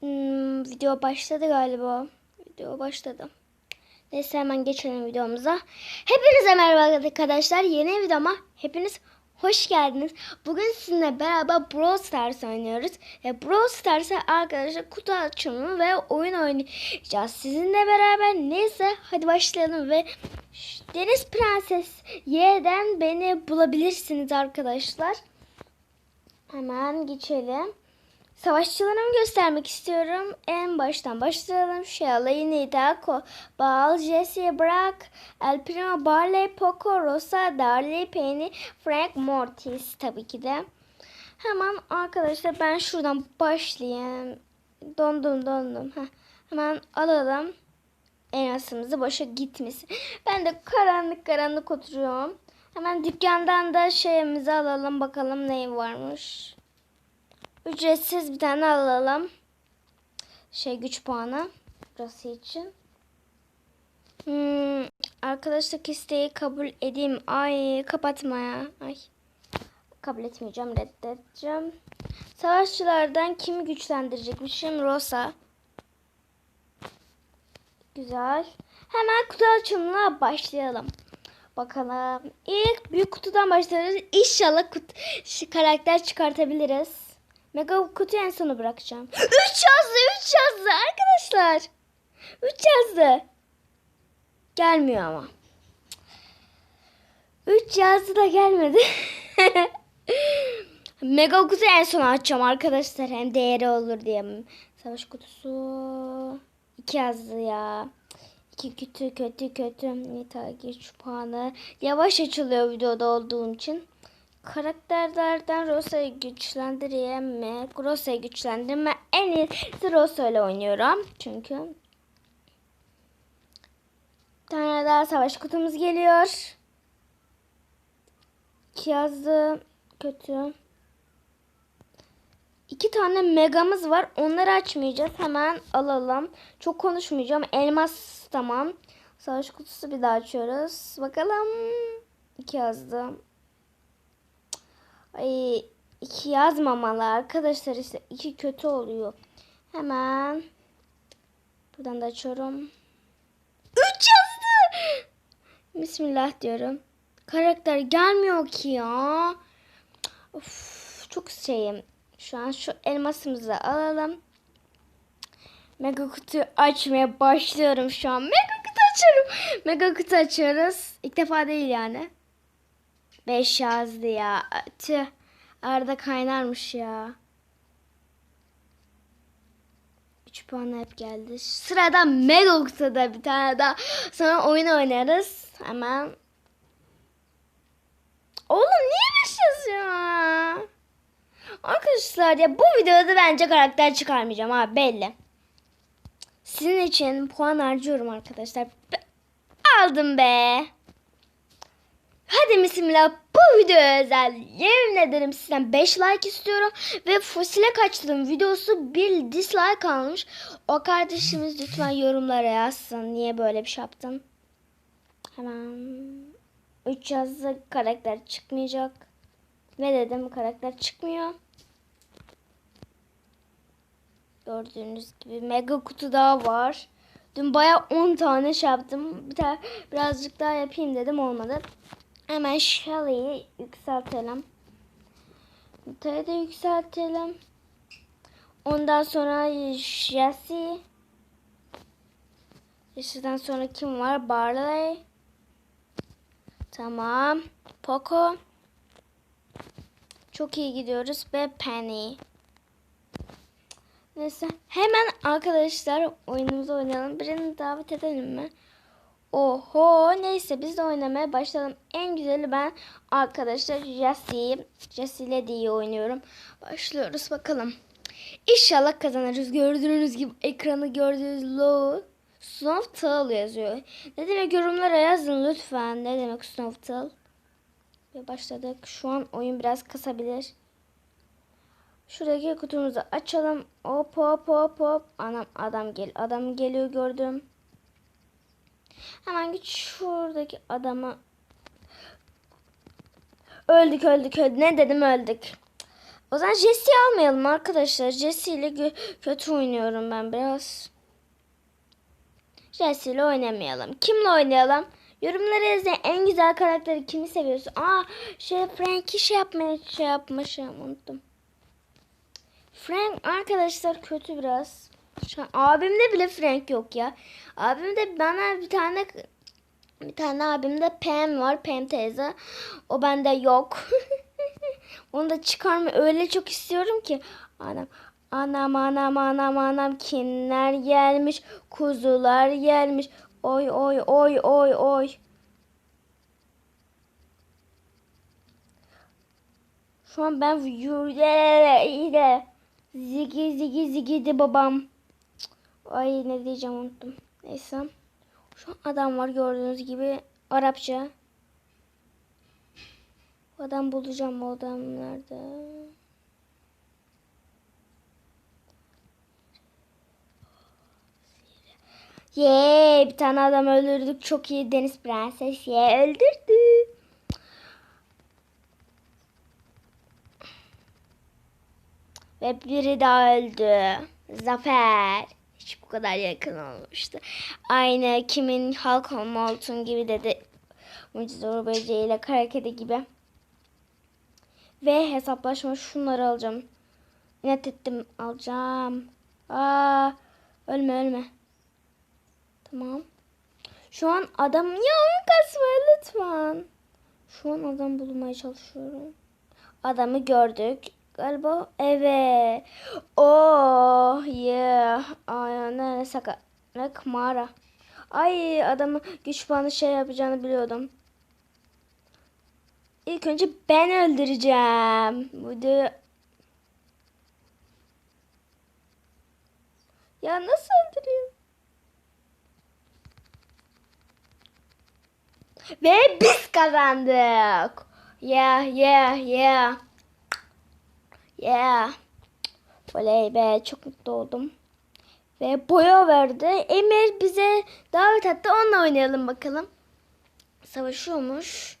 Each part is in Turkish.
Hmm, video başladı galiba. Video başladı. Neyse hemen geçelim videomuza. Hepinize merhaba arkadaşlar. Yeni videoma hepiniz hoş geldiniz. Bugün sizinle beraber Brawl Stars oynuyoruz. Ve Brawl Stars'a arkadaşlar kutu açımı ve oyun oynayacağız. Sizinle beraber neyse hadi başlayalım ve Deniz Prenses Y'den beni bulabilirsiniz arkadaşlar. Hemen geçelim. Savaşçılarımı göstermek istiyorum. En baştan başlayalım. Shelly, Nida, Bal, Jessie, Brock, El Primo, Barley, Poco, Rosa, Darley, Penny, Frank, Mortis tabii ki de. Hemen arkadaşlar ben şuradan başlayayım. Dondum dondum. Heh. Hemen alalım. Elmasımızı boşa gitmesin. Ben de karanlık karanlık oturuyorum. Hemen dükkandan da şeyimizi alalım bakalım ne varmış. Ücretsiz bir tane alalım. Şey güç puanı. Burası için. Hmm, arkadaşlık isteği kabul edeyim. Ay kapatma ya. Ay. Kabul etmeyeceğim. Reddedeceğim. Savaşçılardan kimi güçlendirecekmişim? Rosa. Güzel. Hemen kutu açımına başlayalım. Bakalım. İlk büyük kutudan başlarız. İnşallah kut karakter çıkartabiliriz. Mega kutuyu en sona bırakacağım. 3 yazdı, 3 yazdı arkadaşlar. 3 yazdı. Gelmiyor ama. 3 yazdı da gelmedi. Mega kutu en son açacağım arkadaşlar. Hem değeri olur diye. Savaş kutusu. 2 yazdı ya. İki kötü kötü kötü. Yeter güç puanı. Yavaş açılıyor videoda olduğum için. Karakterlerden Rosa'yı güçlendireyim mi? Rosa'yı güçlendirme. En iyisi Rosa ile oynuyorum. Çünkü tane daha savaş kutumuz geliyor. İki yazdı. Kötü. İki tane megamız var. Onları açmayacağız. Hemen alalım. Çok konuşmayacağım. Elmas tamam. Savaş kutusu bir daha açıyoruz. Bakalım. İki yazdım. İki yazmamalı arkadaşlar işte iki kötü oluyor. Hemen buradan da açıyorum. Üç yazdı. Bismillah diyorum. Karakter gelmiyor ki ya. Of, çok şeyim. Şu an şu elmasımızı alalım. Mega kutuyu açmaya başlıyorum şu an. Mega kutu açıyorum. Mega kutu açıyoruz. İlk defa değil yani. 5 yazdı ya. Tüh. Arada kaynarmış ya. 3 puan hep geldi. Sırada Mega Kutu'da bir tane daha. Sonra oyun oynarız. Hemen. Oğlum niye 5 yazıyor? Arkadaşlar ya bu videoda bence karakter çıkarmayacağım ha belli. Sizin için puan harcıyorum arkadaşlar. Aldım be. Hadi bismillah bu video özel. Yemin ederim sizden 5 like istiyorum. Ve fosile kaçtım videosu bir dislike almış. O kardeşimiz lütfen yorumlara yazsın. Niye böyle bir şey yaptın? Hemen 3 yazdı karakter çıkmayacak. Ne dedim karakter çıkmıyor. Gördüğünüz gibi mega kutu daha var. Dün baya 10 tane şey yaptım. Bir tane birazcık daha yapayım dedim olmadı. Hemen Shelly'yi yükseltelim. Nita'yı da yükseltelim. Ondan sonra Jessie. Jesse'den sonra kim var? Barley. Tamam. Poco. Çok iyi gidiyoruz. Ve Penny. Neyse. Hemen arkadaşlar oyunumuzu oynayalım. Birini davet edelim mi? Oho neyse biz de oynamaya başlayalım. En güzeli ben arkadaşlar Jesse'yi. Jesse ile de iyi oynuyorum. Başlıyoruz bakalım. İnşallah kazanırız. Gördüğünüz gibi ekranı gördüğünüz low. Snowtall yazıyor. Ne demek yorumlara yazın lütfen. Ne demek Snowtall? Ve başladık. Şu an oyun biraz kısabilir. Şuradaki kutumuzu açalım. Hop hop hop hop. Anam adam gel adam geliyor gördüm. Hemen git şuradaki adama. Öldük öldük öldük. Ne dedim öldük. O zaman Jesse'yi almayalım arkadaşlar. Jesse ile kötü oynuyorum ben biraz. Jesse ile oynamayalım. Kimle oynayalım? Yorumlara yazın en güzel karakteri kimi seviyorsun? Aa şey Frank'i şey yapmaya şey yapmışım unuttum. Frank arkadaşlar kötü biraz. Şu an abimde bile Frank yok ya. Abimde bana bir tane bir tane abimde Pam var. Pam teyze. O bende yok. Onu da çıkarma öyle çok istiyorum ki. Anam anam anam anam anam kimler gelmiş. Kuzular gelmiş. Oy oy oy oy oy. Şu an ben ile zigi zigi zigi de babam. Ay ne diyeceğim unuttum. Neyse. Şu adam var gördüğünüz gibi Arapça. O adam bulacağım o adam nerede? Ye bir tane adam öldürdük çok iyi Deniz Prenses ye öldürdü. Ve biri daha öldü. Zafer. Hiç bu kadar yakın olmuştu. Aynı kimin Hulk Molton gibi dedi. Mucize Uğur Böceği ile kara kedi gibi. Ve hesaplaşma şunları alacağım. İnat ettim alacağım. Aa, ölme ölme. Tamam. Şu an adam ya oyun kasma lütfen. Şu an adam bulmaya çalışıyorum. Adamı gördük. Galiba evet. Oh yeah. Ay ne sakat. Ne mağara. Ay adamı güç puanı şey yapacağını biliyordum. İlk önce ben öldüreceğim. Bu da... Ya nasıl öldüreyim? Ve biz kazandık. Yeah, yeah, yeah. Yeah. Oley be çok mutlu oldum. Ve boya verdi. Emir bize davet etti. Onunla oynayalım bakalım. Savaşıyormuş.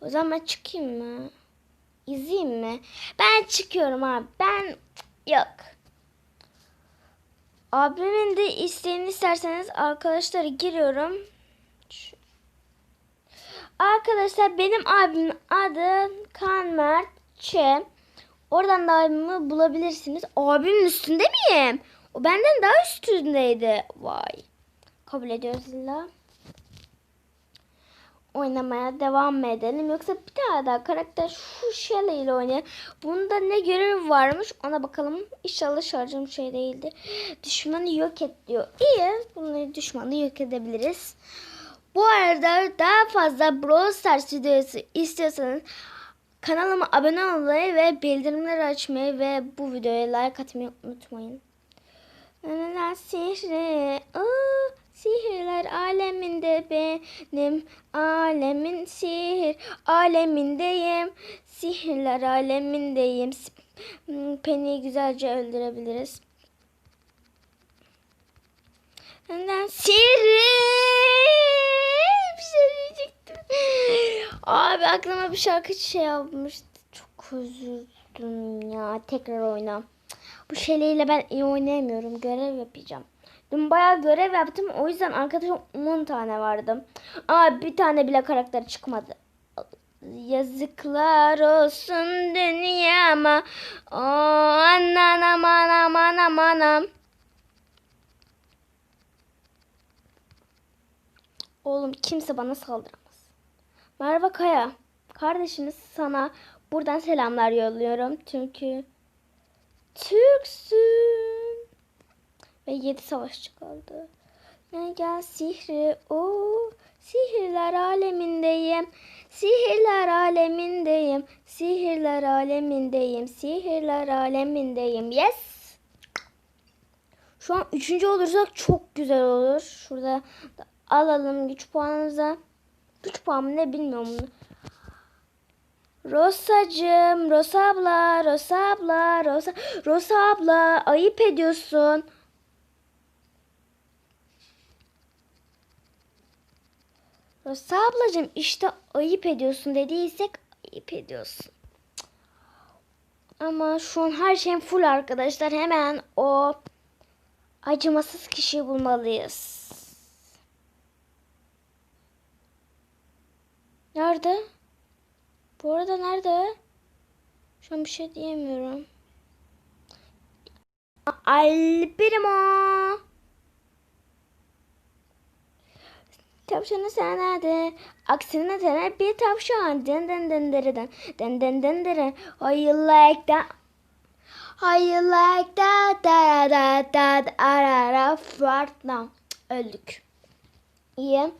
O zaman çıkayım mı? İzleyeyim mi? Ben çıkıyorum abi. Ben yok. Abimin de isteğini isterseniz arkadaşlara giriyorum. Arkadaşlar benim abimin adı Kaan Mert. Oradan da abimi bulabilirsiniz. Abimin üstünde miyim? O benden daha üstündeydi. Vay. Kabul ediyoruz illa. Oynamaya devam edelim? Yoksa bir tane daha karakter şu Shelly ile oynayalım. Bunda ne görev varmış ona bakalım. İnşallah şarjım şey değildir. Düşmanı yok et diyor. İyi. Bunu düşmanı yok edebiliriz. Bu arada daha fazla Brawl Stars videosu istiyorsanız kanalıma abone olmayı ve bildirimleri açmayı ve bu videoya like atmayı unutmayın. Sihri, aa, sihirler aleminde benim, alemin sihir alemindeyim, sihirler alemindeyim. Hmm, Penny'i güzelce öldürebiliriz. Sihri? Bir şey diyecektim. Abi aklıma bir şarkı şey yapmıştı. Çok üzüldüm ya. Tekrar oyna. Bu şeyle ben iyi oynayamıyorum. Görev yapacağım. Dün bayağı görev yaptım. O yüzden arkadaşım 10 tane vardı. Ama bir tane bile karakter çıkmadı. Yazıklar olsun dünyama. O anam anam anam anam. Oğlum kimse bana saldıramaz. Merhaba Kaya. Kardeşimiz sana buradan selamlar yolluyorum. Çünkü Türksün. Ve yedi savaşçı kaldı. Ne gel sihri o sihirler alemindeyim. Sihirler alemindeyim. Sihirler alemindeyim. Sihirler alemindeyim. Yes. Şu an üçüncü olursak çok güzel olur. Şurada da alalım güç puanımıza. Güç puanı ne bilmiyorum bunu. Rosacığım, Rosa abla, Rosa abla, Rosa, Rosa abla ayıp ediyorsun. Rosa ablacığım işte ayıp ediyorsun dediysek ayıp ediyorsun. Ama şu an her şeyim full arkadaşlar. Hemen o acımasız kişiyi bulmalıyız. Nerede? Bu arada nerede? Şu an bir şey diyemiyorum. Alberimo. Tavşanı sen nerede? Aksine tener bir tavşan. Den den den den den den den den Oh you like that? How you like that? Da da da da arara fart now. Öldük. İyi.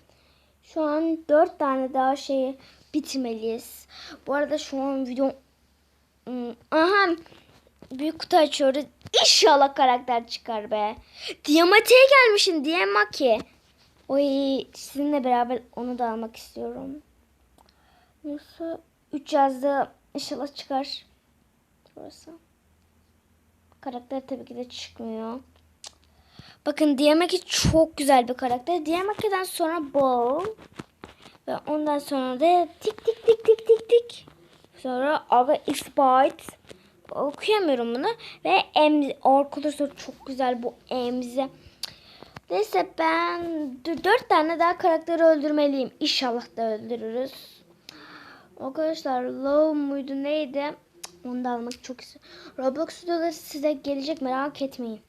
Şu an dört tane daha şeyi bitirmeliyiz. Bu arada şu an video... Hmm, Aha. Büyük kutu açıyoruz. İnşallah karakter çıkar be. Diamati'ye gelmişsin Diamaki. Oy sizinle beraber onu da almak istiyorum. Neyse 3 yazdı. İnşallah çıkar. Burası. Karakter tabii ki de çıkmıyor. Bakın Diamaki çok güzel bir karakter. Diamaki'den sonra Ball. Ve ondan sonra da tik tik tik tik tik tik. Sonra Aga X-Byte. Okuyamıyorum bunu. Ve Emzi. Arkadaşlar çok güzel bu Emzi. Neyse ben dört tane daha karakteri öldürmeliyim. İnşallah da öldürürüz. Arkadaşlar Low muydu neydi? Onu da almak çok istiyorum. Roblox videoları size gelecek merak etmeyin.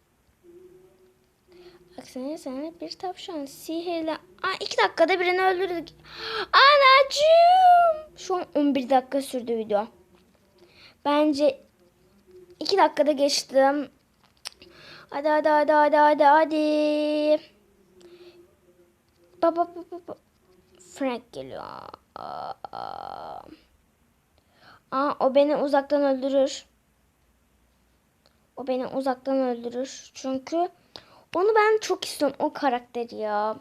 Aksine sana bir tavşan sihirle... Aa, iki dakikada birini öldürdük. Anacığım. Şu an 11 dakika sürdü video. Bence iki dakikada geçtim. Hadi hadi hadi hadi hadi hadi. Baba baba baba. Frank geliyor. Aa, o beni uzaktan öldürür. O beni uzaktan öldürür. Çünkü onu ben çok istiyorum o karakteri ya.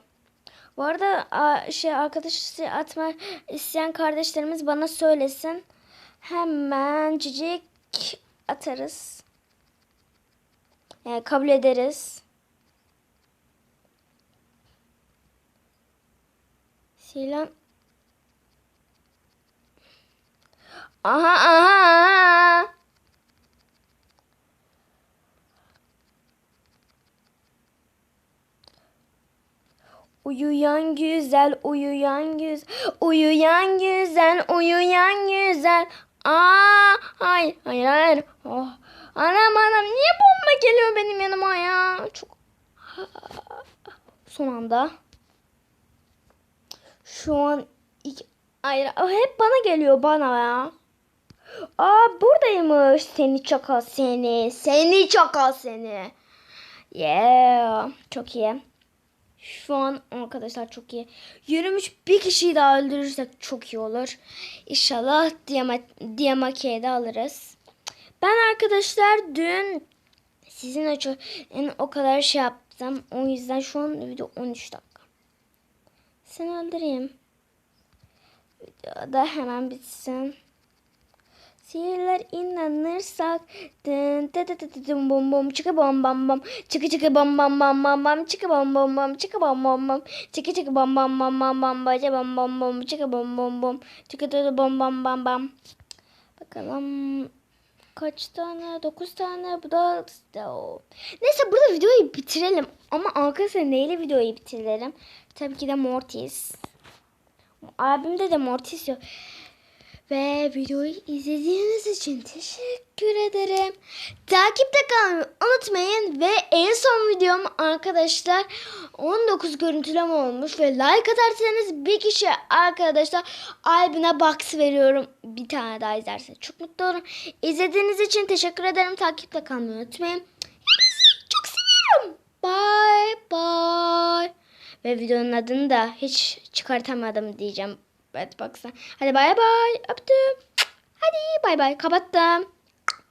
Bu arada şey arkadaşı atma isteyen kardeşlerimiz bana söylesin. Hemen cicik atarız. Yani kabul ederiz. Silan. Aha aha aha. Uyuyan güzel, uyuyan güzel, uyuyan güzel, uyuyan güzel. Aa, hayır, hayır, hayır. Oh. Anam anam niye bomba geliyor benim yanıma ya? Çok son anda. Şu an iki... Hayır, hep bana geliyor bana ya. Aa buradaymış. Seni çakal seni. Seni çakal seni. Yeah. Çok iyi. Şu an arkadaşlar çok iyi. Yürümüş bir kişiyi daha öldürürsek çok iyi olur. İnşallah Diyama- Diyamake'yi de alırız. Ben arkadaşlar dün sizin için o kadar şey yaptım. O yüzden şu an video 13 dakika. Seni öldüreyim. Video hemen bitsin. Sihirler inanırsak dın tı tı tı tı tım bom bom çıkı bom bom bom çıkı çıkı bom bom bom bom bom çıkı bom bom bom çıkı bom bom bom çıkı çıkı bom bom bom bom bom baca bom bom bom çıkı bom bom bom çıkı tı tı bom bom bom bom bakalım kaç tane? 9 tane. Bu da. Neyse burada videoyu bitirelim. Ama arkadaşlar neyle videoyu bitirelim? Tabii ki de Mortis. Abimde de Mortis yok. Ve videoyu izlediğiniz için teşekkür ederim. Takipte kalmayı unutmayın. Ve en son videom arkadaşlar 19 görüntüleme olmuş. Ve like atarsanız bir kişi arkadaşlar albüne box veriyorum. Bir tane daha izlerse çok mutlu olurum. İzlediğiniz için teşekkür ederim. Takipte kalmayı unutmayın. Çok seviyorum. Bye bye. Ve videonun adını da hiç çıkartamadım diyeceğim. Bedbox'a. Hadi bay bay. Öptüm. Hadi bay bay. Kapattım.